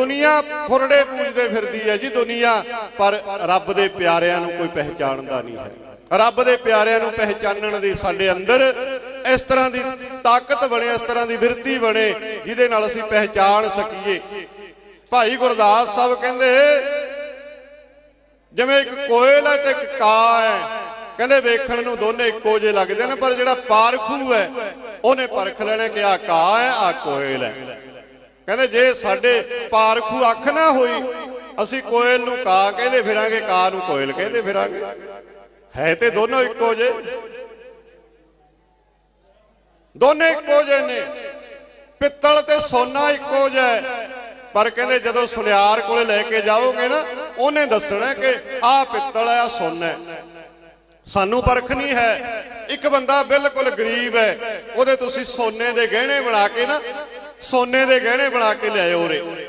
ਦੁਨੀਆ ਫੁਰੜੇ ਪੂਜਦੇ ਫਿਰਦੀ ਹੈ ਜੀ ਦੁਨੀਆ, ਪਰ ਰੱਬ ਦੇ ਪਿਆਰਿਆਂ ਨੂੰ ਕੋਈ ਪਹਿਚਾਣਦਾ ਨਹੀਂ ਹੈ। ਰੱਬ ਦੇ ਪਿਆਰਿਆਂ ਨੂੰ ਪਹਿਚਾਨਣ ਦੀ ਸਾਡੇ ਅੰਦਰ ਇਸ ਤਰ੍ਹਾਂ ਦੀ ਤਾਕਤ ਬਣੇ, ਇਸ ਤਰ੍ਹਾਂ ਦੀ ਬਿਰਤੀ ਬਣੇ, ਜਿਹਦੇ ਨਾਲ ਅਸੀਂ ਪਹਿਚਾਣ ਸਕੀਏ। ਭਾਈ ਗੁਰਦਾਸ ਸਾਹਿਬ ਕਹਿੰਦੇ, ਜਿਵੇਂ ਇੱਕ ਕੋਇਲ ਹੈ ਤੇ ਇੱਕ ਕਾ ਹੈ। ਕਹਿੰਦੇ ਵੇਖਣ ਨੂੰ ਦੋਨੇ ਇੱਕੋ ਜਿਹੇ ਲੱਗਦੇ ਨੇ, ਪਰ ਜਿਹੜਾ ਪਾਰਖੂ ਹੈ, ਉਹਨੇ ਪਰਖ ਲੈਣਾ ਕਿ ਆ ਕਾ ਹੈ ਆ ਕੋਇਲ ਹੈ। ਕਹਿੰਦੇ ਜੇ ਸਾਡੇ ਪਾਰਖੂ ਅੱਖ ਨਾ ਹੋਈ, ਅਸੀਂ ਕੋਇਲ ਨੂੰ ਕਾ ਕਹਿੰਦੇ ਫਿਰਾਂਗੇ, ਕਾ ਨੂੰ ਕੋਇਲ ਕਹਿੰਦੇ ਫਿਰਾਂਗੇ। ਹੈ ਤੇ ਦੋਨੋਂ ਇੱਕੋ ਜਿਹੇ। ਦੋਨੇ ਇੱਕੋ ਜਿਹੇ ਨੇ। ਪਿੱਤਲ ਤੇ ਸੋਨਾ ਇੱਕੋ ਜਿਹਾ ਪਰ ਕਹਿੰਦੇ ਜਦੋਂ ਸੁਨਿਆਰ ਕੋਲੇ ਲੈ ਕੇ ਜਾਓਗੇ ਨਾ, ਉਹਨੇ ਦੱਸਣਾ ਕਿ ਆਹ ਪਿੱਤਲ ਹੈ ਆ ਸੋਨਾ ਹੈ। ਸਾਨੂੰ ਪਰਖ ਨਹੀਂ ਹੈ। ਇੱਕ ਬੰਦਾ ਬਿਲਕੁਲ ਗਰੀਬ ਹੈ। ਉਹਦੇ ਤੁਸੀਂ ਸੋਨੇ ਦੇ ਗਹਿਣੇ ਬਣਾ ਕੇ ਨਾ ਸੋਨੇ ਦੇ ਗਹਿਣੇ ਬਣਾ ਕੇ ਲਿਆਏ ਉਰੇ।